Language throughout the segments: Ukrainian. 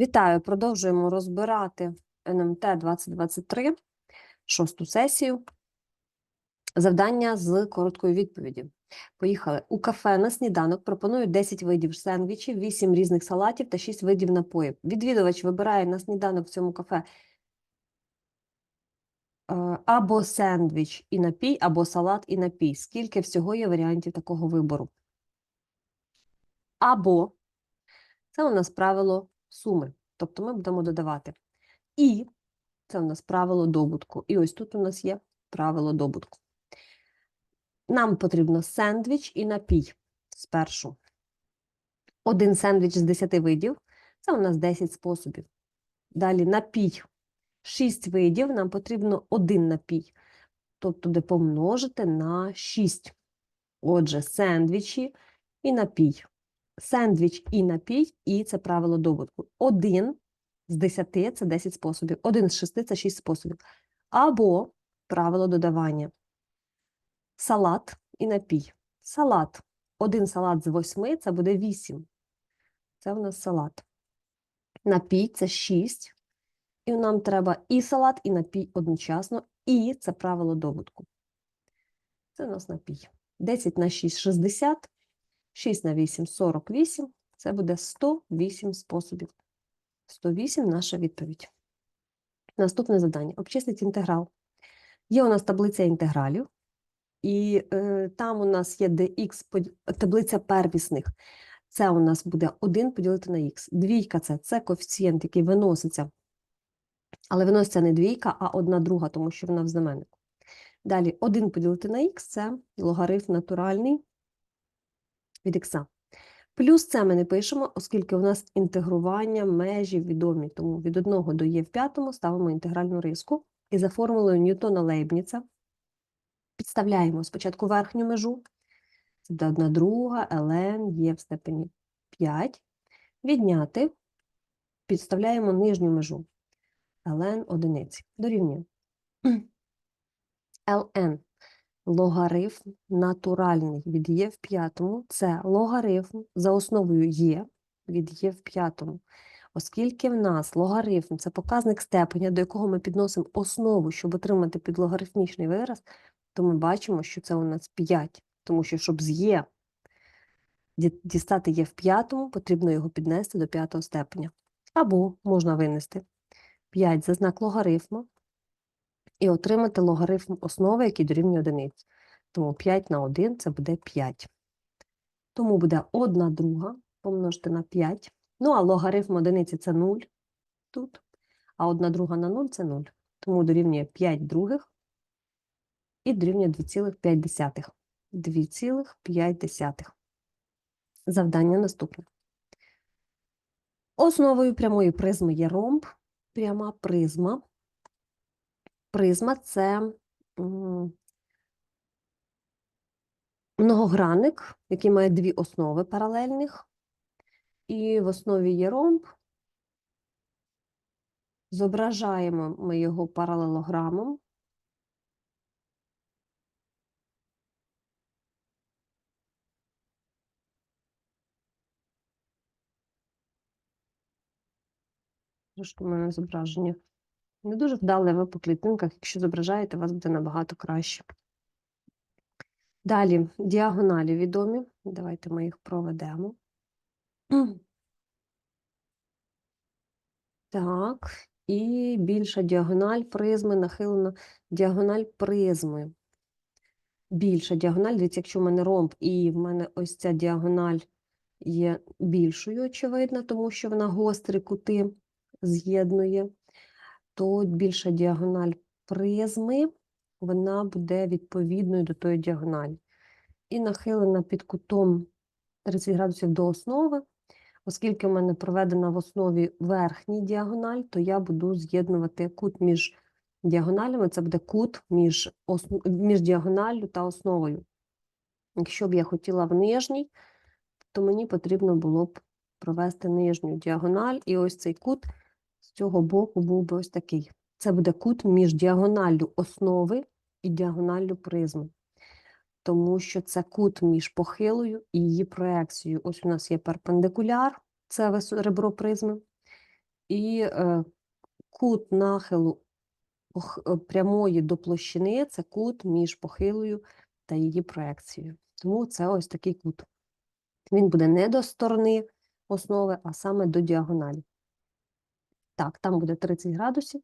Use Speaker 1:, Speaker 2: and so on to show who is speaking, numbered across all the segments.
Speaker 1: Вітаю! Продовжуємо розбирати НМТ 2023, шосту сесію. Завдання з короткою відповіді. Поїхали. У кафе на сніданок пропонують 10 видів сендвічів, 8 різних салатів та 6 видів напоїв. Відвідувач вибирає на сніданок в цьому кафе е, або сендвіч і напій, або салат і напій. Скільки всього є варіантів такого вибору? Або це у нас правило суми. Тобто ми будемо додавати. І це у нас правило добутку. І ось тут у нас є правило добутку. Нам потрібно сендвіч і напій спершу. Один сендвіч з 10 видів це у нас 10 способів. Далі напій 6 видів, нам потрібно один напій. Тобто де помножити на 6. Отже, сендвічі і напій. Сендвіч і напій, і це правило добутку. Один з 10 це 10 способів, один з 6 це 6 способів. Або правило додавання. Салат і напій. Салат. Один салат з 8 це буде 8. Це в нас салат. Напій це 6. І нам треба і салат, і напій одночасно, і це правило добутку. Це у нас напій. 10 на 6 – 60. 6 на 8 – 48. Це буде 108 способів. 108 – наша відповідь. Наступне завдання. Обчисліть інтеграл. Є у нас таблиця інтегралів, і е, там у нас є dx, таблиця первісних. Це у нас буде 1 поділити на х. Двійка це, це коефіцієнт, який виноситься. Але виноситься не двійка, а одна друга, тому що вона в знаменнику. Далі 1 поділити на х це логарифм натуральний від х. Плюс це ми не пишемо, оскільки у нас інтегрування межі відомі. Тому від 1 до є в п'ятому ставимо інтегральну риску. І за формулою Ньютона Лейбніца підставляємо спочатку верхню межу. Це буде 1 друга, ln є в степені 5. Відняти, підставляємо нижню межу. ln одиниці. Дорівнює. ln логарифм натуральний від є в п'ятому. Це логарифм за основою є від є в п'ятому. Оскільки в нас логарифм це показник степеня, до якого ми підносимо основу, щоб отримати підлогарифмічний вираз, то ми бачимо, що це у нас 5. Тому що, щоб з є дістати є в п'ятому, потрібно його піднести до п'ятого степеня. Або можна винести 5 за знак логарифму і отримати логарифм основи, який дорівнює одиниці. Тому 5 на 1 це буде 5. Тому буде 1 друга помножити на 5. Ну, а логарифм одиниці це 0 тут, а 1 друга на 0 це 0. Тому дорівнює 5 других і дорівнює 2,5. 2,5. Завдання наступне. Основою прямої призми є ромб, пряма призма. Призма це многогранник, який має дві основи паралельних, і в основі є ромб. Зображаємо ми його паралелограмом. Трошки в мене зображення не дуже вдале ви по клітинках. Якщо зображаєте, у вас буде набагато краще. Далі діагоналі відомі. Давайте ми їх проведемо. Так, і більша діагональ призми нахилена діагональ призми. Більша діагональ, дивіться, якщо в мене ромб, і в мене ось ця діагональ є більшою, очевидно, тому що вона гострі кути з'єднує, то більша діагональ призми, вона буде відповідною до тої діагоналі. І нахилена під кутом 30 градусів до основи. Оскільки в мене проведена в основі верхній діагональ, то я буду з'єднувати кут між діагоналями, це буде кут між, ос- між діагоналлю та основою. Якщо б я хотіла в нижній, то мені потрібно було б провести нижню діагональ, і ось цей кут цього боку був би ось такий. Це буде кут між діагоналлю основи і діагоналлю призми. Тому що це кут між похилою і її проекцією. Ось у нас є перпендикуляр, це ребро призми, І е, кут нахилу прямої до площини це кут між похилою та її проекцією. Тому це ось такий кут. Він буде не до сторони основи, а саме до діагоналі. Так, там буде 30 градусів.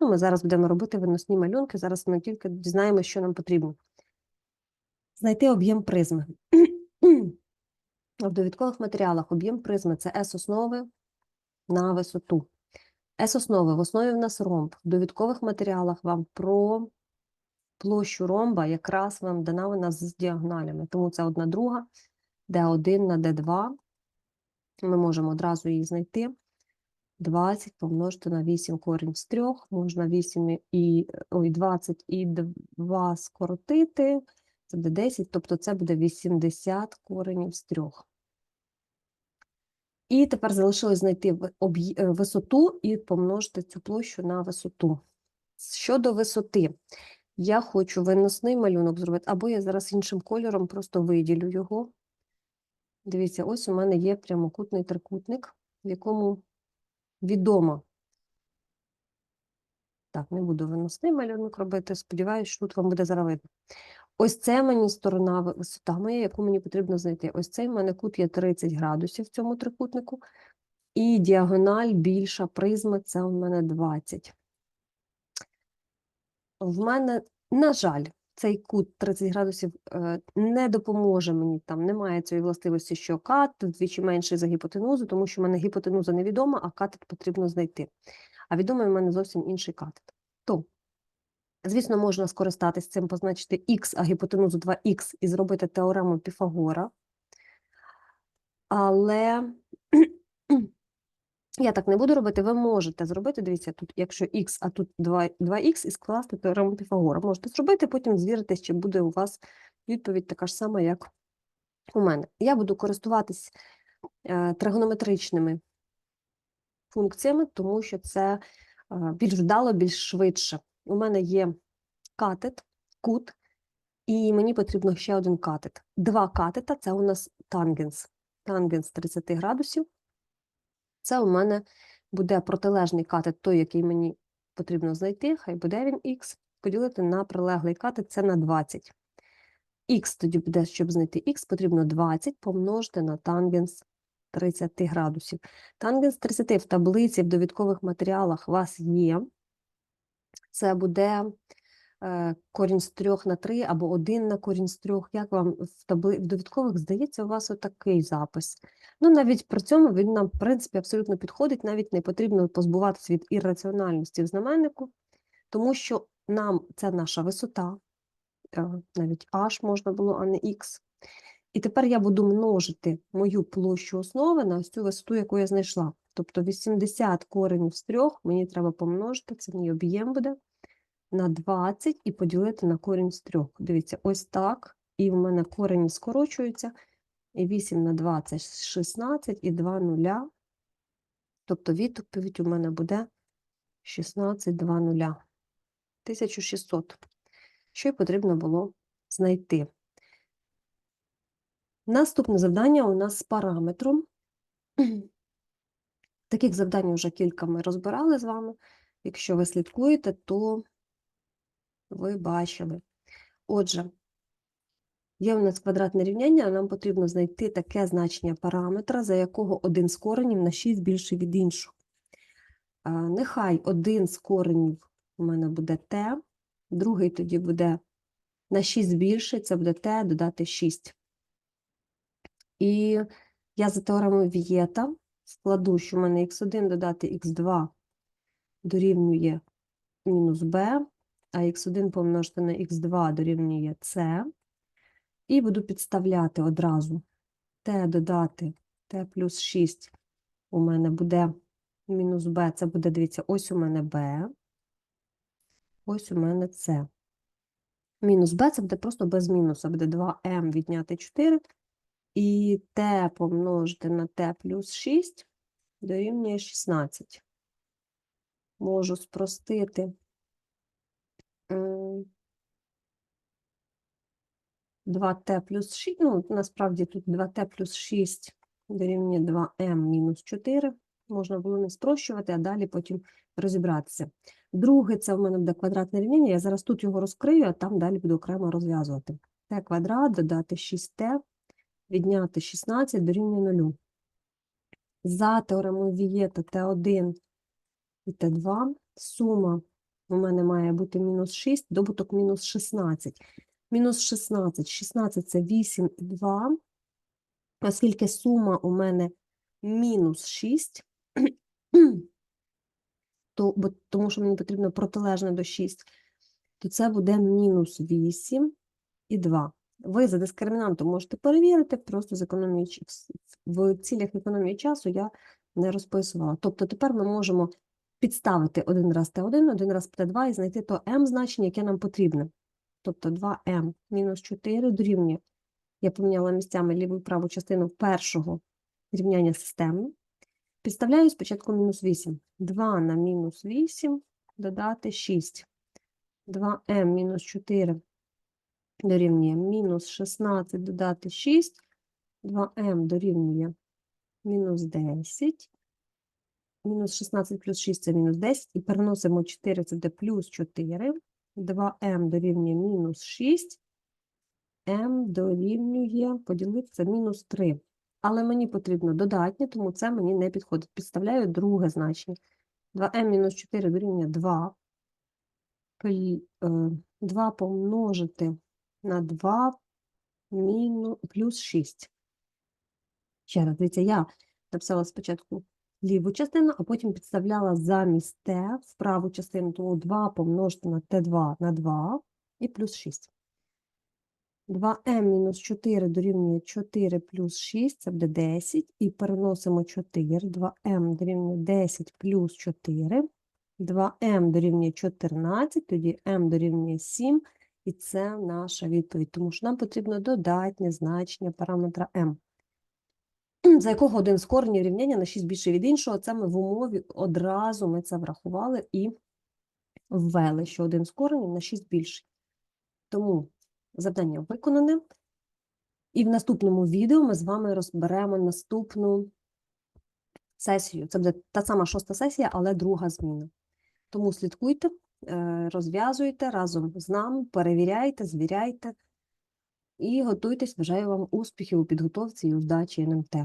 Speaker 1: Ну, ми зараз будемо робити виносні малюнки. Зараз ми тільки дізнаємося, що нам потрібно. Знайти об'єм призми. В довідкових матеріалах об'єм призми це S основи на висоту. S основи в основі в нас ромб. В довідкових матеріалах вам про площу ромба якраз вам дана вона з діагоналями. Тому це одна друга, D1 на D2. Ми можемо одразу її знайти. 20 помножити на 8 корінь з 3, можна 8 і, ой, 20 і 2 скоротити, це буде 10, тобто це буде 80 коренів з 3. І тепер залишилось знайти е, висоту і помножити цю площу на висоту. Щодо висоти, я хочу виносний малюнок зробити, або я зараз іншим кольором просто виділю його. Дивіться, ось у мене є прямокутний трикутник, в якому відомо. Так, не буду виносний малюнок робити. Сподіваюсь, що тут вам буде зараз видно. Ось це мені сторона висота моя, яку мені потрібно знайти. Ось цей в мене кут є 30 градусів в цьому трикутнику, і діагональ більша призма це у мене 20. В мене, на жаль, цей кут 30 градусів е, не допоможе мені, там немає цієї властивості, що кат вдвічі менший за гіпотенузу, тому що в мене гіпотенуза невідома, а катет потрібно знайти. А відомий в мене зовсім інший катет. То, звісно, можна скористатись цим, позначити х, а гіпотенузу 2х і зробити теорему Піфагора. Але я так не буду робити, ви можете зробити, дивіться, тут, якщо х, а тут 2, 2х, і скласти теорему Піфагора. Можете зробити, потім звіритись, чи буде у вас відповідь така ж сама, як у мене. Я буду користуватись е, тригонометричними функціями, тому що це е, більш вдало, більш швидше. У мене є катет, кут, і мені потрібно ще один катет. Два катета це у нас тангенс. Тангенс 30 градусів. Це у мене буде протилежний катет, той, який мені потрібно знайти, хай буде він х, поділити на прилеглий катет, це на 20. Х тоді буде, щоб знайти х, потрібно 20 помножити на тангенс 30 градусів. Тангенс 30 в таблиці, в довідкових матеріалах у вас є. Це буде корінь з 3 на 3 або 1 на корінь з 3. Як вам в, табли... в довідкових здається, у вас отакий запис. Ну, навіть при цьому він нам, в принципі, абсолютно підходить, навіть не потрібно позбуватися від ірраціональності в знаменнику, тому що нам це наша висота, е, навіть h можна було, а не x. І тепер я буду множити мою площу основи на ось цю висоту, яку я знайшла. Тобто 80 коренів з 3 мені треба помножити, це мій об'єм буде, на 20 і поділити на корінь з 3. Дивіться, ось так. І в мене корені скорочуються. І 8 на 2 це 16, і 2 нуля. Тобто відповідь у мене буде 16, 2 нуля. 1600. Що й потрібно було знайти. Наступне завдання у нас з параметром. Таких завдань вже кілька ми розбирали з вами. Якщо ви слідкуєте, то ви бачили. Отже, є у нас квадратне рівняння, нам потрібно знайти таке значення параметра, за якого один з коренів на 6 більший від іншого. Нехай один з коренів у мене буде t, другий тоді буде на 6 більший, це буде t додати 6. І я за теоремою Вієта складу, що в мене х1 додати х2 дорівнює мінус b, а х1 помножити на х2 дорівнює c. І буду підставляти одразу t додати t плюс 6 у мене буде мінус b, це буде, дивіться, ось у мене b, ось у мене c. Мінус b це буде просто без мінуса, буде 2m відняти 4, і t помножити на t плюс 6 дорівнює 16. Можу спростити. М, 2t плюс 6, ну, насправді тут 2t плюс 6 дорівнює 2m мінус 4. можна було не спрощувати, а далі потім розібратися. Друге, це в мене буде квадратне рівняння. Я зараз тут його розкрию, а там далі буду окремо розв'язувати. t квадрат додати 6t, відняти 16 дорівнює 0. За теоремою Вієта Т1 і Т2 сума у мене має бути мінус 6, добуток мінус 16. Мінус 16, 16 це 8 і 2, оскільки сума у мене мінус 6, то, бо, тому що мені потрібно протилежне до 6, то це буде мінус 8 і 2. Ви за дискримінантом можете перевірити, просто з в цілях економії часу я не розписувала. Тобто тепер ми можемо підставити один раз Т1, один раз Т2 і знайти то m значення, яке нам потрібне. Тобто 2m мінус 4 дорівнює. Я поміняла місцями ліву і праву частину першого рівняння системи. Підставляю спочатку мінус 8. 2 на мінус 8 додати 6. 2m мінус 4 дорівнює мінус 16 додати 6. 2m дорівнює мінус 10. Мінус 16 плюс 6 це мінус 10. І переносимо 4, це буде плюс 4. 2m дорівнює мінус 6. m дорівнює, поділити це мінус 3. Але мені потрібно додатнє, тому це мені не підходить. Підставляю друге значення. 2m мінус 4 дорівнює 2. Е, 2 помножити на 2 мінус, плюс 6. Ще раз, дивіться, я написала спочатку ліву частину, а потім підставляла замість t в праву частину, тому 2 помножити на t2 на 2 і плюс 6. 2m мінус 4 дорівнює 4 плюс 6, це буде 10, і переносимо 4, 2m дорівнює 10 плюс 4, 2m дорівнює 14, тоді m дорівнює 7, і це наша відповідь, тому що нам потрібно додатнє значення параметра m за якого один з коренів рівняння на 6 більше від іншого. Це ми в умові одразу ми це врахували і ввели, що один з коренів на 6 більший. Тому завдання виконане. І в наступному відео ми з вами розберемо наступну сесію. Це буде та сама шоста сесія, але друга зміна. Тому слідкуйте, е, розв'язуйте разом з нами, перевіряйте, звіряйте і готуйтесь. Бажаю вам успіхів у підготовці і у здачі НМТ.